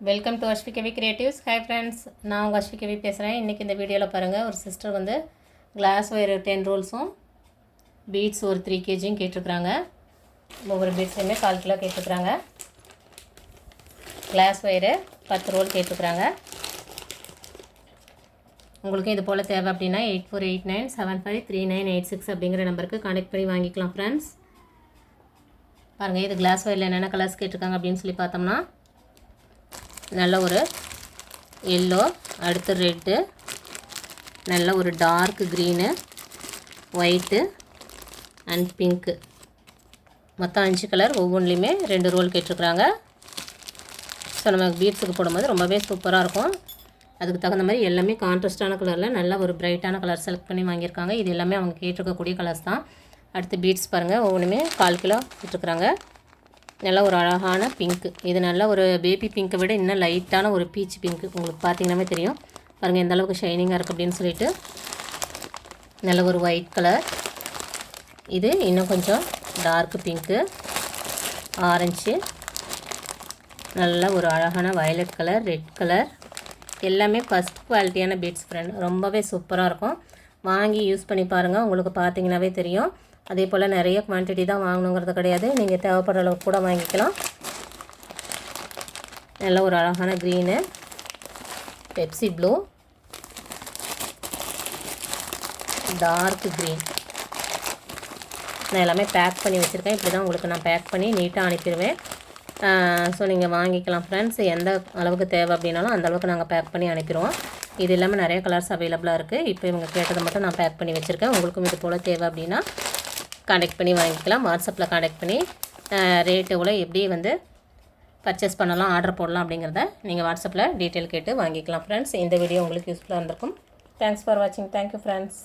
Welcome to Ashwikavi creatives hi friends நான் உங்கள் அஸ்விகவி பேசுகிறேன் இன்றைக்கி இந்த வீடியோவில் பாருங்கள் ஒரு சிஸ்டர் வந்து கிளாஸ் ஒயர் டென் ரோல்ஸும் பீட்ஸ் ஒரு த்ரீ கேஜியும் கேட்டிருக்குறாங்க. ஒவ்வொரு பீட்ஸுமே கால் கிலோ கேட்டிருக்குறாங்க. கிளாஸ் ஒயரு பத்து ரோல் கேட்டிருக்குறாங்க. உங்களுக்கும் இது போல் தேவை அப்படின்னா eight four eight nine seven five three nine eight six அப்படிங்கிற நம்பருக்கு கான்டெக்ட் பண்ணி வாங்கிக்கலாம் ஃப்ரெண்ட்ஸ் பாருங்கள் இது கிளாஸ் ஒயரில் என்னென்ன கலர்ஸ் கேட்டிருக்காங்க அப்படின்னு சொல்லி பார்த்தோம்னா நல்ல ஒரு எல்லோ அடுத்து ரெட்டு நல்ல ஒரு dark green white and pink மொத்தம் அஞ்சு கலர் ஒவ்வொன்றுலையுமே ரெண்டு ரோல் கேட்டிருக்குறாங்க. ஸோ நம்ம பீட்ஸுக்கு போடும்போது ரொம்பவே சூப்பராக இருக்கும். அதுக்கு தகுந்த மாதிரி எல்லாமே கான்ட்ராஸ்டான கலரில் நல்ல ஒரு பிரைட்டான கலர் செலக்ட் பண்ணி வாங்கியிருக்காங்க. இது எல்லாமே அவங்க கேட்டிருக்கக்கூடிய கலர்ஸ் தான். அடுத்து பீட்ஸ் பாருங்கள் ஒவ்வொன்றுமே கால் கிலோ விட்டுருக்குறாங்க நல்ல ஒரு அழகான பிங்க்கு இது நல்லா ஒரு பேபி பிங்க்கை விட இன்னும் லைட்டான ஒரு பீச் பிங்க்கு உங்களுக்கு பார்த்தீங்கன்னாவே தெரியும். பாருங்கள் எந்த அளவுக்கு ஷைனிங்காக இருக்குது அப்படின்னு சொல்லிட்டு. நல்ல ஒரு ஒயிட் கலர் இது இன்னும் கொஞ்சம் டார்க் பிங்க்கு ஆரஞ்சு நல்ல ஒரு அழகான வயலட் கலர் ரெட் கலர் எல்லாமே ஃபஸ்ட் குவாலிட்டியான பீட்ஸ் ஃப்ரெண்ட் ரொம்பவே சூப்பராக இருக்கும். வாங்கி யூஸ் பண்ணி பாருங்கள் உங்களுக்கு பார்த்தீங்கன்னாவே தெரியும். அதே போல் நிறைய குவான்டிட்டி தான் வாங்கணுங்கிறது கிடையாது. நீங்கள் தேவைப்படுற அளவுக்கு கூட வாங்கிக்கலாம். நல்ல ஒரு அழகான green Pepsi blue dark green நான் எல்லாமே பேக் பண்ணி வச்சுருக்கேன். இப்படி தான் உங்களுக்கு நான் பேக் பண்ணி நீட்டாக அனுப்பிடுவேன். ஸோ நீங்கள் வாங்கிக்கலாம் ஃப்ரெண்ட்ஸ் எந்த அளவுக்கு தேவை அப்படின்னாலும் அந்த அளவுக்கு நாங்கள் பேக் பண்ணி அனுப்பிடுவோம். இது இல்லாமல் நிறைய கலர்ஸ் அவைலபிளாக இருக்குது இப்போ இவங்க கேட்டதை மட்டும் நான் பேக் பண்ணி வச்சுருக்கேன். உங்களுக்கும் இது போல் தேவை அப்படின்னா காண்டக்ட் பண்ணி வாங்கிக்கலாம். வாட்ஸ்அப்பில் காண்டக்ட் பண்ணி ரேட்டு எவ்வளோ எப்படி வந்து பர்ச்சேஸ் பண்ணலாம் ஆர்டர் போடலாம் அப்படிங்கிறத நீங்கள் வாட்ஸ்அப்பில் டீட்டெயில் கேட்டு வாங்கிக்கலாம் ஃப்ரெண்ட்ஸ் இந்த வீடியோ உங்களுக்கு யூஸ்ஃபுல்லாக இருந்திருக்கும். தேங்க்ஸ் ஃபார் வாட்சிங் தேங்க்யூ ஃப்ரெண்ட்ஸ்